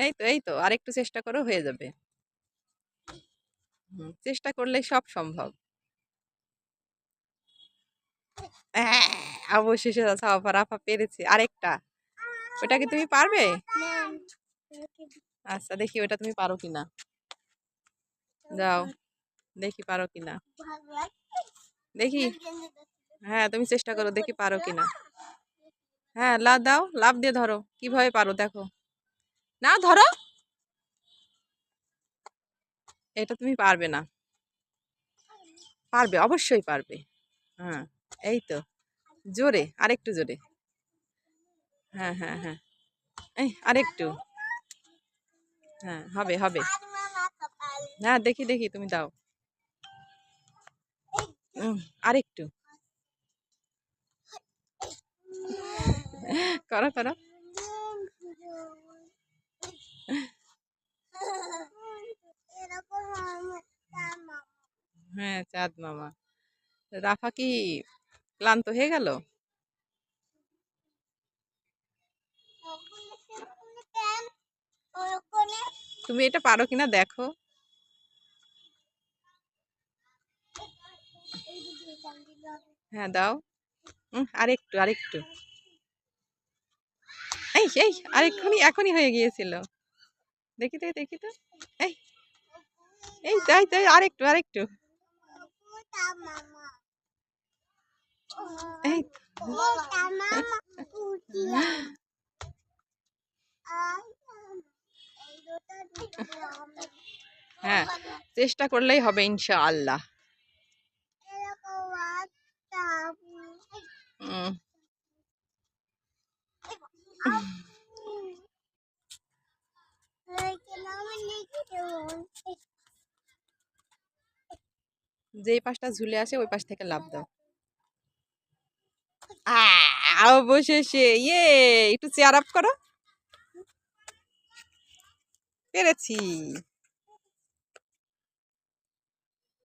এই তো এই তো, আরেকটু চেষ্টা করো, হয়ে যাবে। চেষ্টা করলে সব সম্ভব। অবশেষে সাফা রাফা পেরেছে। আরেকটা, ওটা কি তুমি পারবে? আচ্ছা দেখি ওটা তুমি পারো কিনা। যাও, দেখি পারো কিনা। দেখি হ্যাঁ তুমি চেষ্টা করো, দেখি পারো কিনা। হ্যাঁ লাভ দাও, লাভ দিয়ে ধরো, কীভাবে পারো দেখো। না, ধরো। এটা তুমি পারবে না। পারবে, অবশ্যই পারবে। হ্যাঁ এই তো। জোরে, আরেকটু জোরে। হ্যাঁ হ্যাঁ হ্যাঁ। এই, আরেকটু। হ্যাঁ হবে হবে। হ্যাঁ দেখি দেখি, তুমি দাও। আরেকটু। করো করো। হ্যাঁ চাঁদ মামা। রাফা কি ক্লান্ত হয়ে গেল? তুমি এটা পারো কিনা দেখো। হ্যাঁ দাও। আরেকটু আরেকটু। এই এই আরেকটুখানি এখনই হয়ে গিয়েছিল। দেখি তো দেখি তো। এই এই তাই তাই আরেকটু আরেকটু। এই হ্যাঁ চেষ্টা করলেই হবে ইনশাআল্লাহ। উম, যেই পাশটা ঝুলে আসে, ওই পাশ থেকে লাভ দাও। অবশেষে ইয়ে একটু চেয়ার আপ করো। পেরেছি।